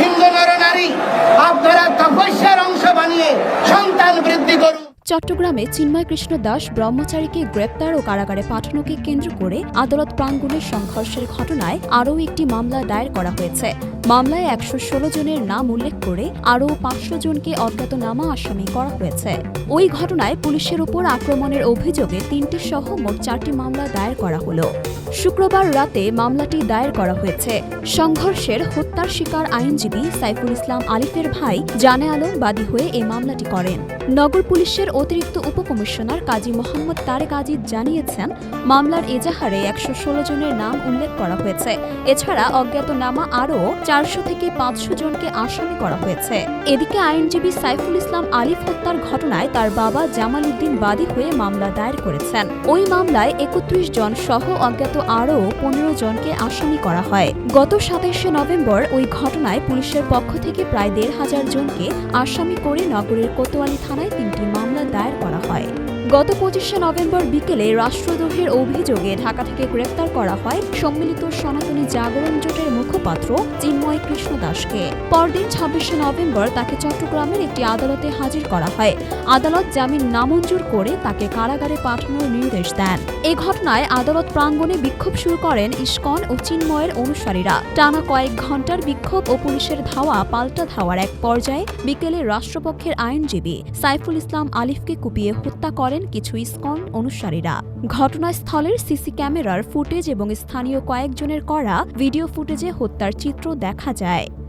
হিন্দু নরনারী, আপনারা তপস্যার অংশ বানিয়ে সন্তান বৃদ্ধি করুন। চট্টগ্রামে চিন্ময় কৃষ্ণ দাস ব্রহ্মচারীকে গ্রেপ্তার ও কারাগারে পাঠানোকে কেন্দ্র করে আদালত প্রাঙ্গণের সংঘর্ষের ঘটনায় আরও একটি মামলা দায়ের করা হয়েছে। মামলায় একশো ষোলো জনের নাম উল্লেখ করে আরও পাঁচশো জনকে অজ্ঞাতনামা আসামি করা হয়েছে। ওই ঘটনায় পুলিশের উপর আক্রমণের অভিযোগে তিনটি সহ মোট চারটি মামলা দায়ের করা হলো। শুক্রবার রাতে মামলাটি দায়ের করা হয়েছে। সংঘর্ষের হত্যার শিকার আইনজীবী সাইফুল ইসলাম আলিফের ভাই জানে আলম বাদী হয়ে এই মামলাটি করেন। নগর পুলিশের অতিরিক্ত উপকমিশনার কাজী মোহাম্মদ তারেক আজিজ জানিয়েছেন, মামলার এজাহারে একশো ষোলো জনের নাম উল্লেখ করা হয়েছে। এছাড়া অজ্ঞাতনামা আরও চারশো থেকে পাঁচশো জনকে আসামি করা হয়েছে। এদিকে আইনজীবী সাইফুল ইসলাম আলিফ হত্যার ঘটনায় তার বাবা জামাল উদ্দিন বাদী হয়ে মামলা দায়ের করেছেন। ওই মামলায় একত্রিশ জন সহ অজ্ঞাত আরও পনেরো জনকে আসামি করা হয়। গত সাতাশে নভেম্বর ওই ঘটনায় পুলিশের পক্ষ থেকে প্রায় দেড় হাজার জনকে আসামি করে নগরের কোতোয়ালি থানায় তিনটি মামলা দায়ের করা হয়। গত পঁচিশে নভেম্বর বিকেলে রাষ্ট্রদ্রোহের অভিযোগে ঢাকা থেকে গ্রেপ্তার করা হয় সম্মিলিত সনাতনী জাগরণ জোটের মুখপাত্র চিন্ময় কৃষ্ণ দাসকে। পরদিন ছাব্বিশে নভেম্বর তাকে চট্টগ্রামের একটি আদালতে হাজির করা হয়। আদালত জামিন নামঞ্জুর করে তাকে কারাগারে পাঠানোর নির্দেশ দেন। এ ঘটনায় আদালত প্রাঙ্গণে বিক্ষোভ শুরু করেন ইস্কন ও চিন্ময়ের অনুসারীরা। টানা কয়েক ঘণ্টার বিক্ষোভ ও পুলিশের ধাওয়া পাল্টা ধাওয়ার এক পর্যায়ে বিকেলে রাষ্ট্রপক্ষের আইনজীবী সাইফুল ইসলাম আলিফকে কুপিয়ে হত্যা করেন কিছু ইস্কন অনুসারীরা। ঘটনাস্থলের সিসি ক্যামেরার ফুটেজ এবং স্থানীয় কয়েকজনের করা ভিডিও ফুটেজে হত্যার চিত্র দেখা যায়।